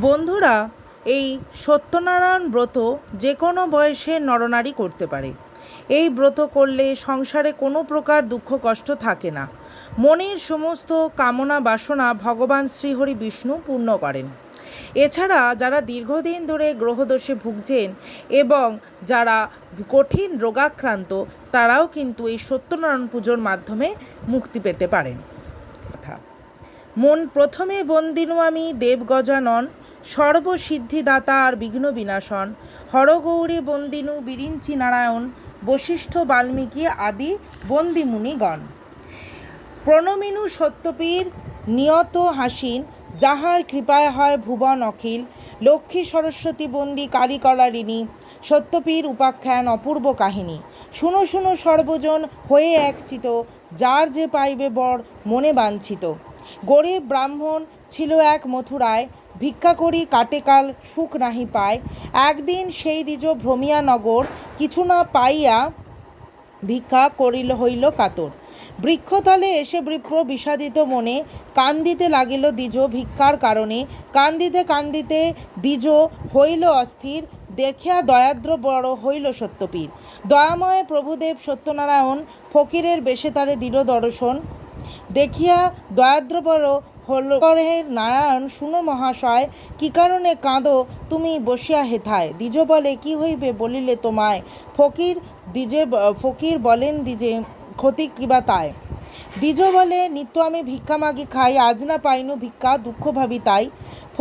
বন্ধুরা, এই সত্যনারায়ণ ব্রত যে কোনো বয়সে নরনারী করতে পারে। এই ব্রত করলে সংসারে কোনো প্রকার দুঃখ কষ্ট থাকে না। মনের সমস্ত কামনা বাসনা ভগবান শ্রীহরি বিষ্ণু পূর্ণ করেন। এছাড়া যারা দীর্ঘদিন ধরে গ্রহদোষে ভুগছেন এবং যারা কঠিন রোগাক্রান্ত, তারাও কিন্তু এই সত্যনারায়ণ পুজোর মাধ্যমে মুক্তি পেতে পারেন। মন প্রথমে বন্দিনু আমি দেবগজানন সর্বসিদ্ধিদাতা আর বিঘ্ন বিনাশন। হরগৌরী, বন্দিনু, বিরিঞ্চি নারায়ণ, বশিষ্ঠ বাল্মীকি আদি বন্দিমুনিগণ। প্রণমিনু সত্যপীর, নিয়ত হাসিন, যাহার কৃপায় হয় ভুবন অখিল, লক্ষ্মী সরস্বতী বন্দি কারিকলারিণী সত্যপীর উপাখ্যান অপূর্ব কাহিনী। শুনো শুনো সর্বজন হয়ে একচিত, যার যে পাইবে বর মনে বাঞ্ছিত। গরিব ব্রাহ্মণ ছিল এক মথুরায় ভিক্ষা করি, কাটে কাল সুখ নাহি পায়। একদিন সেই দ্বিজ ভ্রমিয়া নগর কিছু না পাইয়া ভিক্ষা করিল হইল কাতর। বৃক্ষতলে এসে বিপ্র বিষাদিত মনে কান্দিতে লাগিল দ্বিজ ভিক্ষার কারণে। কান্দিতে কান্দিতে দ্বিজ হইল অস্থির, দেখিয়া দয়াদ্র বড় হইল সত্যপীর। দয়াময় প্রভুদেব সত্যনারায়ণ ফকিরের বেশে তারে দিল দর্শন। দেখিয়া দয়াদ্র বড় হল। করে নারায়ণ, শুনো মহাশয়, কি কারণে কাঁদো? তুমি বসিয়া হেথায়। দ্বিজ বলে, কি হইবে? বলিলে তোমায়। ফকির দ্বিজে ফকির বলেন, দ্বিজে ক্ষতি কিবা তাই? দ্বিজ বলে, নিত্য আমি ভিক্ষা মাগি খাই, আজ না পাইনু ভিক্ষা, দুঃখ ভাবি তাই।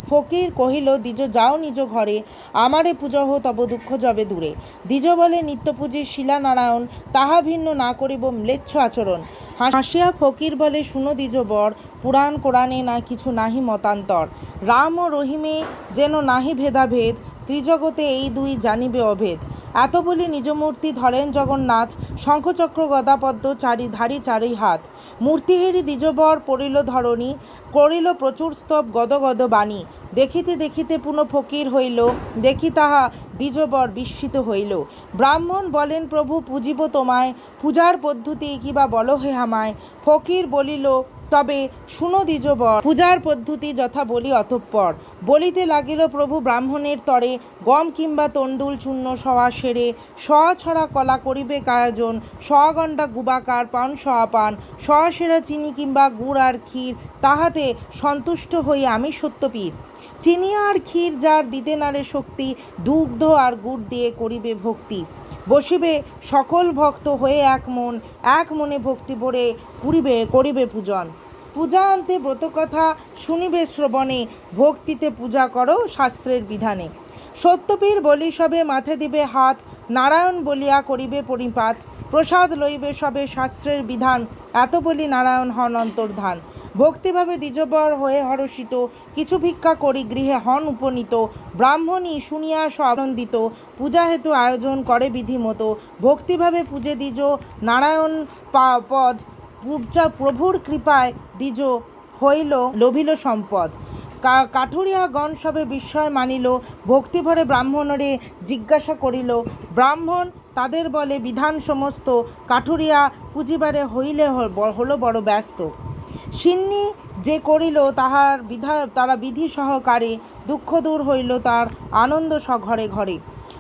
ফকির কহিল দ্বিজ যাও নিজ ঘরে আমারে পূজা হো তব দুঃখ যাবে দূরে দ্বিজ বলে নিত্য শিলানারায়ণ শিলা নারায়ণ তাহা ভিন্ন না করিব ম্লেচ্ছ আচরণ হাসিয়া ফকির বলে শুনো দ্বিজ বর পুরাণ কোরআনে না কিছু নাহি মতান্তর রাম ও রহিমে যেন নাহি ভেদাভেদ ত্রিজগতে এই দুই জানিবে অভেদ এত বলি নিজ মূর্তি ধরেন জগন্নাথ, শঙ্খচক্র গদাপদ্ম চারি ধারি চারি হাত। মূর্তিহেরি দ্বিজবর পড়িল ধরণী, করিল প্রচুর স্তব গদ গদ বাণী। দেখিতে দেখিতে পুনঃ ফকির হইল, দেখি তাহা দ্বিজবর বিস্মিত হইল। ব্রাহ্মণ বলেন, প্রভু, পূজিব তোমায়, পূজার পদ্ধতি কিবা বলো হে হামায় ফকির বলিল তবে শুনো দ্বিজবর, পূজার পদ্ধতি যথা বলি অতঃপর। বলিতে লাগিল প্রভু ব্রাহ্মণের তরে, গম কিংবা তণ্ডুল চূর্ণ সওয়া সেরে সয়া ছড়া কলা করিবে আয়োজন সয়া গণ্ডা গুবাকার পান সয়া পান সয়া সেরা চিনি কিংবা গুড় আর ক্ষীর, তাহাতে সন্তুষ্ট হই আমি সত্যপীর। চিনি আর ক্ষীর যার দিতে নারে শক্তি, দুগ্ধ আর গুড় দিয়ে করিবে ভক্তি। বসিবে সকল ভক্ত হয়ে এক মন, এক মনে ভক্তি ভরে করিবে করিবে পূজন। পূজা আনতে ব্রতকথা শুনিবে শ্রবণে, ভক্তিতে পূজা করো শাস্ত্রের বিধানে। সত্যপীর বলি সবে মাথে দিবে হাত, নারায়ণ বলিয়া করিবে পরিপাত, প্রসাদ লইবে সবে শাস্ত্রের বিধান, এত বলি নারায়ণ হন অন্তর্ধান। ভক্তিভাবে দ্বিজবর হয়ে হরষিত, কিছু ভিক্ষা করি গৃহে হন উপনীত, ব্রাহ্মণী শুনিয়া আনন্দিত পূজা হেতু আয়োজন করে বিধিমতো, ভক্তিভাবে পূজে দ্বিজ নারায়ণ পদ পূজা প্রভুর কৃপায় দ্বিজ হইল, লোভিল সম্পদ। কাঠুরিয়া গণ সবে বিস্ময় মানিল, ভক্তিভরে ব্রাহ্মণরে জিজ্ঞাসা করিল, ব্রাহ্মণ, তাদের বলে বিধান সমস্ত, কাঠুরিয়া পুঁজিবারে হইলে হলো বড় ব্যস্ত। সিন্নি যে করিল, তাহার বিধা, তারা বিধি সহকারে দুঃখ দূর হইল, তার আনন্দ সঘরে ঘরে।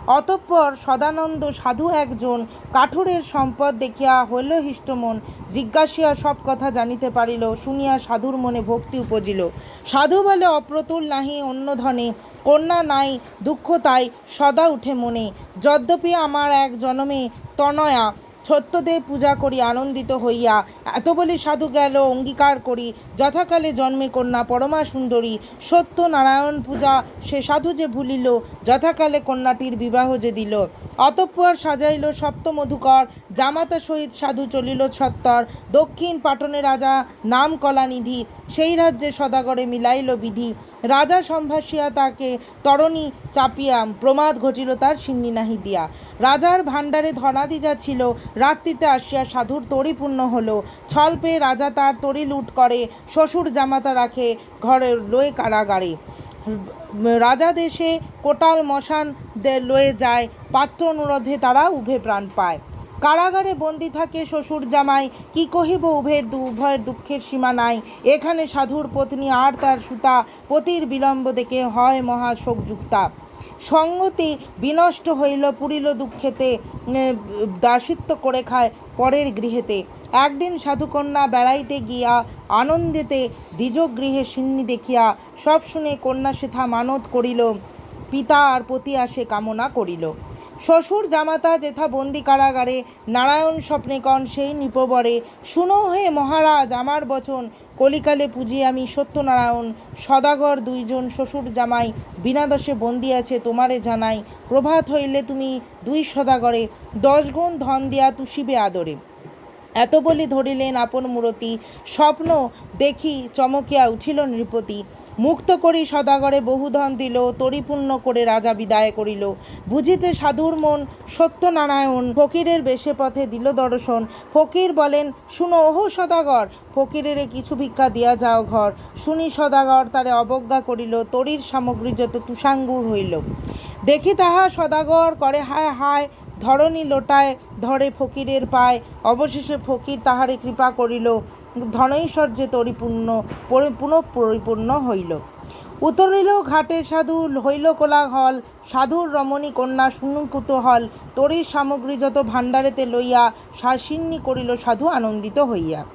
অতঃপর সদানন্দ সাধু একজন কাঠুরের সম্পদ দেখিয়া হইল হিষ্টমন। জিজ্ঞাসিয়া সব কথা জানিতে পারিল, শুনিয়া সাধুর মনে ভক্তি উপজিল। সাধু বলে, অপ্রতুল নাহি, অন্য ধনে। কন্যা নাই, দুঃখ তাই সদা উঠে মনে। যদ্যপি আমার এক জনমে তনয়া সত্যদেব পূজা করি, আনন্দিত হইয়া। এত বলি সাধু গেল, অঙ্গীকার করি। যথাকালে জন্মে কন্যা পরমা সুন্দরী। সত্য নারায়ণ পূজা, সে সাধু যে ভুলিল, যথাকালে কন্যাটির বিবাহ যে দিল। অতঃপর সাজাইল সপ্ত মধুকর জামাতা সহিত সাধু চলিল সত্তর দক্ষিণ পাটনে রাজা নাম কলানিধি সেই রাজ্যে সদাগরে মিলাইল বিধি। রাজা সম্ভাসিয়া তাকে তরণী চাপিয়া প্রমাদ ঘটিল তার সিন্নি নাহি দিয়া। রাজার ভাণ্ডারে ধনাদি যা ছিল রাত্রিতে আসিয়া সাধুর তরি পূর্ণ হলো। ছল পেয়ে রাজা তার তরি লুট করে, শ্বশুর জামাতা রাখে ঘরে লয়ে কারাগারে। রাজা দেশে কোটাল মশান লয়ে যায়, পাত্র অনুরোধে তারা উভে প্রাণ পায়। কারাগারে বন্দি থাকে শ্বশুর জামাই, কি কহিব উভয়ের উভয়ের দুঃখের সীমা নাই। এখানে সাধুর পত্নী আর তার সুতা, পতির বিলম্ব দেখে হয় মহা শোকযুক্তা। সঙ্গতি বিনষ্ট হইল, পুরিল দুঃখেতে দাসিত্ব করে খায় পরের গৃহেতে। একদিন সাধুকন্যা বেড়াইতে গিয়া আনন্দেতে দ্বিজ গৃহে সিন্নি দেখিয়া সব শুনে কন্যা সেথা মানত করিল, পিতা আর পতি আসে কামনা করিল। শ্বশুর জামাতা যেথা বন্দি কারাগারে, নারায়ণ স্বপ্নে কন সেই নিপবরে, শুনো হে মহারাজ আমার বচন কলিকালে পুজি আমি সত্যনারায়ণ, সদাগর দুইজন শ্বশুর জামাই বিনাদশে বন্দি আছে তোমারে জানাই, প্রভাত হইলে তুমি দুই সদাগরে দশগুণ ধন দিয়া তুষিবে আদরে। এত বলি ধরিলেন আপন মূরতি। স্বপ্ন দেখি চমকিয়া উঠিল নৃপতি। মুক্ত করি সদাগরে বহুধন দিল, তরিপূর্ণ করে রাজা বিদায় করিল। বুঝিতে সাধুর মন সত্যনারায়ণ, ফকিরের বেশে পথে দিল দর্শন। ফকির বলেন, শুনো ওহো সদাগর, ফকিরের কিছু ভিক্ষা দিয়া যাও ঘর। শুনি সদাগর তারে অবজ্ঞা করিল, তরির সামগ্রী যত তুষাঙ্গুর হইল। দেখি তাহা সদাগর করে হায় হায়, ধরণী লোটায় ধরে ফকিরের পায়। অবশেষে ফকির তাহারে কৃপা করিল। ধনৈশ্বর্যে তরিপূর্ণ পরি- পুনঃ পরিপূর্ণ হইল। উতরিল ঘাটে সাধু হইল কোলাহল। সাধুর রমণী কন্যা শুনু হল। তরির সামগ্রী যত ভাণ্ডারেতে লইয়া শাসিন্নি করিল সাধু আনন্দিত হইয়া।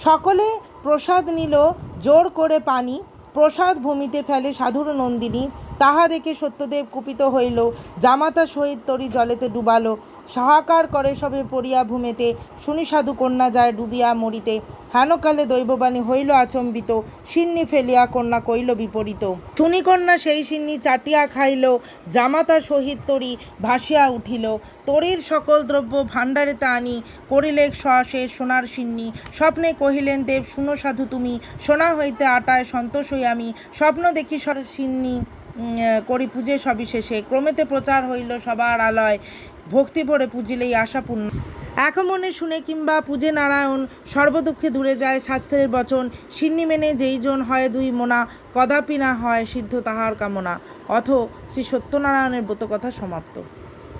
সকলে প্রসাদ নিল, জোর করে পানি। প্রসাদ ভূমিতে ফেলে সাধুর নন্দিনী। তাহা দেখে সত্যদেব কুপিত হইল। জামাতা সহিত তরি জলেতে ডুবালো। সাহাকার করে সবে পড়িয়া ভূমেতে। শুনি সাধু কন্যা যায় ডুবিয়া মরিতে। হেনকালে দৈববাণী হইল আচম্বিত, সিন্নি ফেলিয়া কন্যা কইল বিপরীত। শুনি কন্যা সেই সিন্নি চাটিয়া খাইল, জামাতা সহিত তরি ভাসিয়া উঠিল। তরির সকল দ্রব্য ভাণ্ডারেতে আনি, করিলে সশেষ সোনার সিন্নি। স্বপ্নে কহিলেন, দেব, শুনো সাধু তুমি, সোনা হইতে আটায় সন্তোষ হই আমি। স্বপ্ন দেখি সর সিন্নি করি পূজে সবিশেষে। ক্রমেতে প্রচার হইল সবার আলয়। ভক্তি ভরে পুজিলেই আশাপূর্ণ। পূর্ণ মনে শুনে কিংবা পূজে নারায়ণ, সর্বদুঃখে দূরে যায় শাস্ত্রের বচন, সিন্নি মেনে যেই জন হয় দুই মোনা, কদাপি না হয় সিদ্ধ তাহার কামনা। অথ শ্রী সত্যনারায়ণের ব্রত কথা সমাপ্ত।